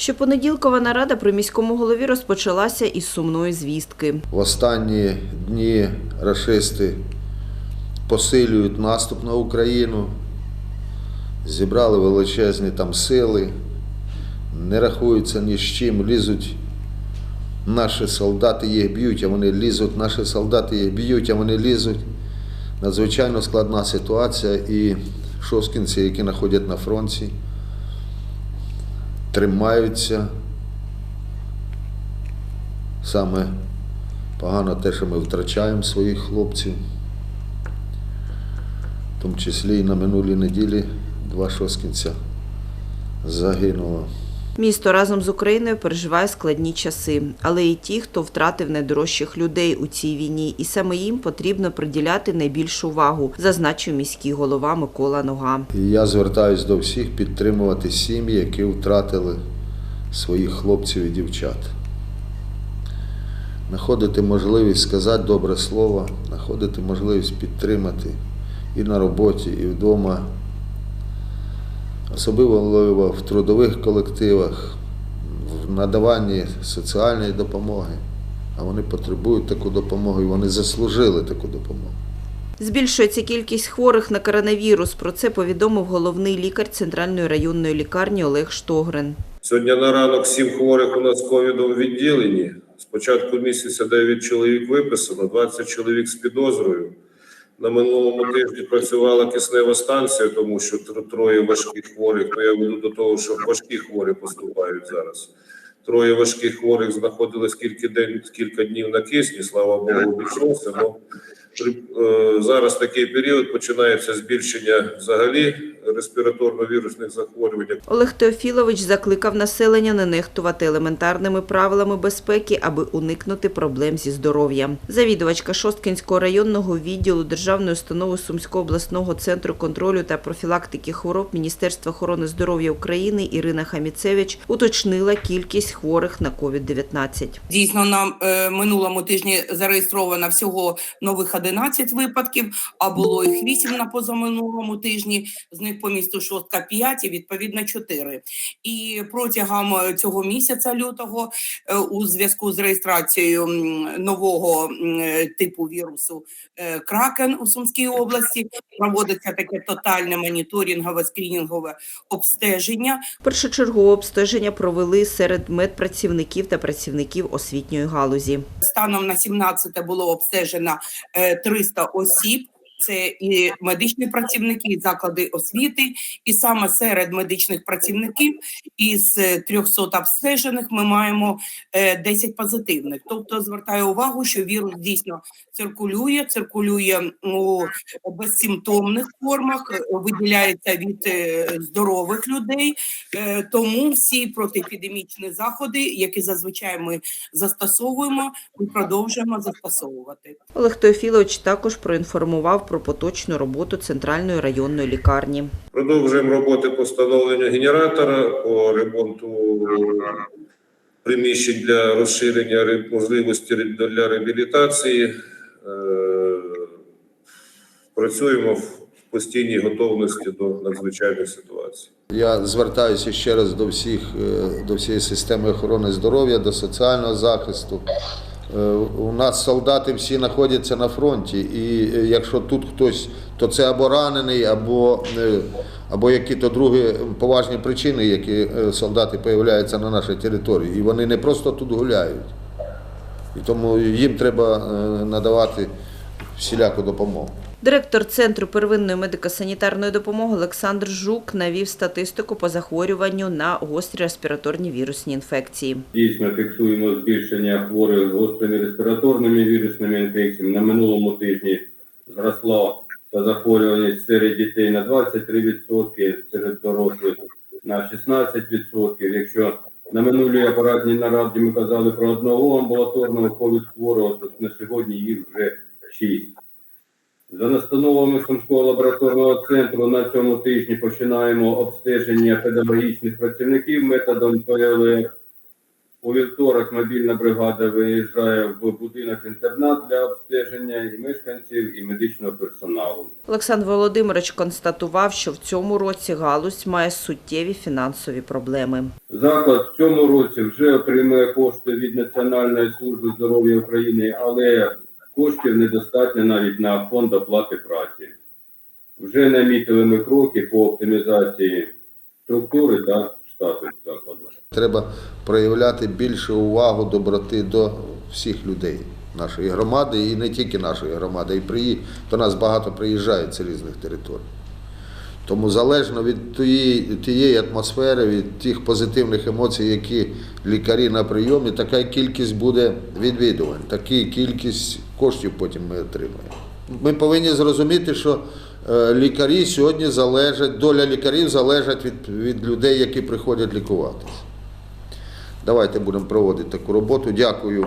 Щопонеділкова нарада при міському голові розпочалася із сумної звістки. В останні дні рашисти посилюють наступ на Україну, зібрали величезні там сили, не рахуються ні з чим, лізуть наші солдати їх б'ють, а вони лізуть, наші солдати їх б'ють, а вони лізуть. Надзвичайно складна ситуація і шоскінці, які знаходять на фронті, тримаються. Саме погано те, що ми втрачаємо своїх хлопців. В тому числі і на минулій неділі два шоскінця загинуло. Місто разом з Україною переживає складні часи, але і ті, хто втратив найдорожчих людей у цій війні, і саме їм потрібно приділяти найбільшу увагу, зазначив міський голова Микола Нога. Я звертаюся до всіх підтримувати сім'ї, які втратили своїх хлопців і дівчат. Знаходити можливість сказати добре слово, знаходити можливість підтримати і на роботі, і вдома. Особливо в трудових колективах, в надаванні соціальної допомоги. А вони потребують таку допомогу і вони заслужили таку допомогу. Збільшується кількість хворих на коронавірус. Про це повідомив головний лікар Центральної районної лікарні Олег Штогрин. Сьогодні на ранок сім хворих у нас ковідом в відділенні. З початку місяця 9 чоловік виписано, 20 чоловік з підозрою. На минулому тижні працювала киснева станція, тому що троє важких хворих. Ну я веду до того, що важкі хворі поступають зараз. Троє важких хворих знаходились кілька день, кілька днів на кисні. Слава Богу, обійшовся. Е, зараз такий період починається збільшення взагалі респіраторно-вірусних захворювань. Олег Теофілович закликав населення не нехтувати елементарними правилами безпеки, аби уникнути проблем зі здоров'ям. Завідувачка Шосткинського районного відділу Державної установи Сумського обласного центру контролю та профілактики хвороб Міністерства охорони здоров'я України Ірина Хаміцевич уточнила кількість хворих на COVID-19. Дійсно, на е, минулому тижні зареєстровано всього нових 11 випадків, а було їх 8 на позаминулому тижні. З них по місту Шостка 5 і відповідно 4. І протягом е, цього місяця лютого, е, у зв'язку з реєстрацією нового е, типу вірусу Кракен у Сумській області, проводиться таке тотальне моніторингове скринінгове обстеження Першочергове обстеження провели серед медпрацівників та працівників освітньої галузі. Станом на 17 було обстежено е, 300 осіб. Це і медичні працівники, і заклади освіти, і саме серед медичних працівників із е, 300 обстежених ми маємо е, 10 позитивних. Тобто звертаю увагу, що вірус дійсно циркулює, циркулює у безсимптомних формах, е, виділяється від е, здорових людей. Е, Тому всі протиепідемічні заходи, які зазвичай ми застосовуємо, ми продовжуємо застосовувати. Олег Теофілович також проінформував про поточну роботу центральної районної лікарні. Продовжуємо роботи по встановленню генератора, по ремонту приміщень для розширення можливості для реабілітації. Е, Працюємо в постійній готовності до надзвичайних ситуацій. Я звертаюся ще раз до всіх, е, до всієї системи охорони здоров'я, до соціального захисту. Е, У нас солдати всі знаходяться на фронті, і е, якщо тут хтось, то це або ранений, або, е, або які-то другі поважні причини, які солдати з'являються на нашій території. І вони не просто тут гуляють. І тому їм треба надавати всіляку допомогу. Директор Центру первинної медико-санітарної допомоги Олександр Жук навів статистику по захворюванню на гострі респіраторні вірусні інфекції. Дійсно фіксуємо збільшення хворих з гострими респіраторними вірусними інфекціями. На минулому тижні зросла захворюваність серед дітей на 23%, серед дорослих на 16%. Якщо на минулій апаратній нараді ми казали про одного амбулаторного ковід хворого, то на сьогодні їх вже 6. За настановами Сумського лабораторного центру на цьому тижні починаємо обстеження педагогічних працівників методом ПЛР. У вівторок мобільна бригада виїжджає в будинок інтернат для обстеження і мешканців, і медичного персоналу. Олександр Володимирович констатував, що в цьому році галузь має суттєві фінансові проблеми. Заклад в цьому році вже отримує кошти від Національної служби здоров'я України, але коштів недостатньо навіть на фонд оплати праці. Вже намітили ми кроки по оптимізації структури та штату закладу. Треба проявляти більше увагу, доброти до всіх людей нашої громади, і не тільки нашої громади, і приї... до нас багато приїжджають з різних територій. Тому залежно від тієї, атмосфери, від тих позитивних емоцій, які лікарі на прийомі, така кількість буде відвідувань, така кількість коштів потім ми отримаємо. Ми повинні зрозуміти, що е, лікарі сьогодні залежать, доля лікарів залежить від, від людей, які приходять лікуватися. Давайте будемо проводити таку роботу. Дякую